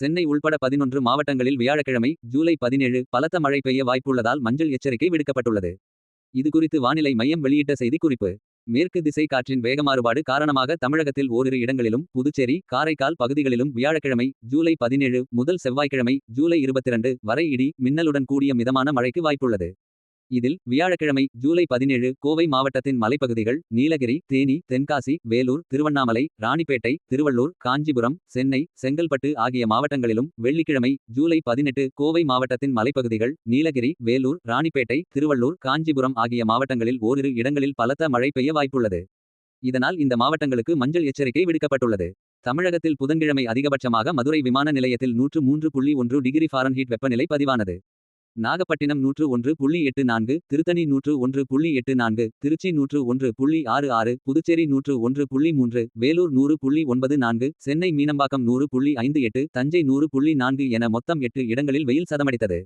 சென்னை உள்பட பதினொன்று மாவட்டங்களில் வியாழக்கிழமை ஜூலை பதினேழு பலத்த மழை பெய்ய வாய்ப்புள்ளதால் மஞ்சள் எச்சரிக்கை விடுக்கப்பட்டுள்ளது. இதுகுறித்து வானிலை மையம் வெளியிட்ட செய்திக்குறிப்பு. மேற்கு திசை காற்றின் வேகமாறுபாடு காரணமாக தமிழகத்தில் ஓரிரு இடங்களிலும் புதுச்சேரி காரைக்கால் பகுதிகளிலும் வியாழக்கிழமை ஜூலை பதினேழு முதல் செவ்வாய்க்கிழமை ஜூலை இருபத்திரண்டு வரை இடி மின்னலுடன் கூடிய மிதமான மழைக்கு வாய்ப்புள்ளது. இதில் வியாழக்கிழமை ஜூலை பதினேழு கோவை மாவட்டத்தின் மலைப்பகுதிகள் நீலகிரி தேனி தென்காசி வேலூர் திருவண்ணாமலை ராணிப்பேட்டை திருவள்ளூர் காஞ்சிபுரம் சென்னை செங்கல்பட்டு ஆகிய மாவட்டங்களிலும் வெள்ளிக்கிழமை ஜூலை பதினெட்டு கோவை மாவட்டத்தின் மலைப்பகுதிகள் நீலகிரி வேலூர் ராணிப்பேட்டை திருவள்ளூர் காஞ்சிபுரம் ஆகிய மாவட்டங்களில் ஓரிரு இடங்களில் பலத்த மழை பெய்ய வாய்ப்புள்ளது. இதனால் இந்த மாவட்டங்களுக்கு மஞ்சள் எச்சரிக்கை விடுக்கப்பட்டுள்ளது. தமிழகத்தில் புதன்கிழமை அதிகபட்சமாக மதுரை விமான நிலையத்தில் நூற்று மூன்று புள்ளி ஒன்று டிகிரி ஃபாரன்ஹீட் வெப்பநிலை பதிவானது. நாகப்பட்டினம் நூற்று ஒன்று புள்ளி எட்டு நான்கு திருத்தணி நூற்று ஒன்று புள்ளி எட்டு நான்கு திருச்சி நூற்று ஒன்று புள்ளி ஆறு ஆறு புதுச்சேரி நூற்று ஒன்று புள்ளி மூன்று வேலூர் நூறு புள்ளி ஒன்பது நான்கு சென்னை மீனம்பாக்கம் நூறு புள்ளி ஐந்து எட்டு தஞ்சை நூறு புள்ளி நான்கு என மொத்தம் எட்டு இடங்களில் வெயில் சதமடித்தது.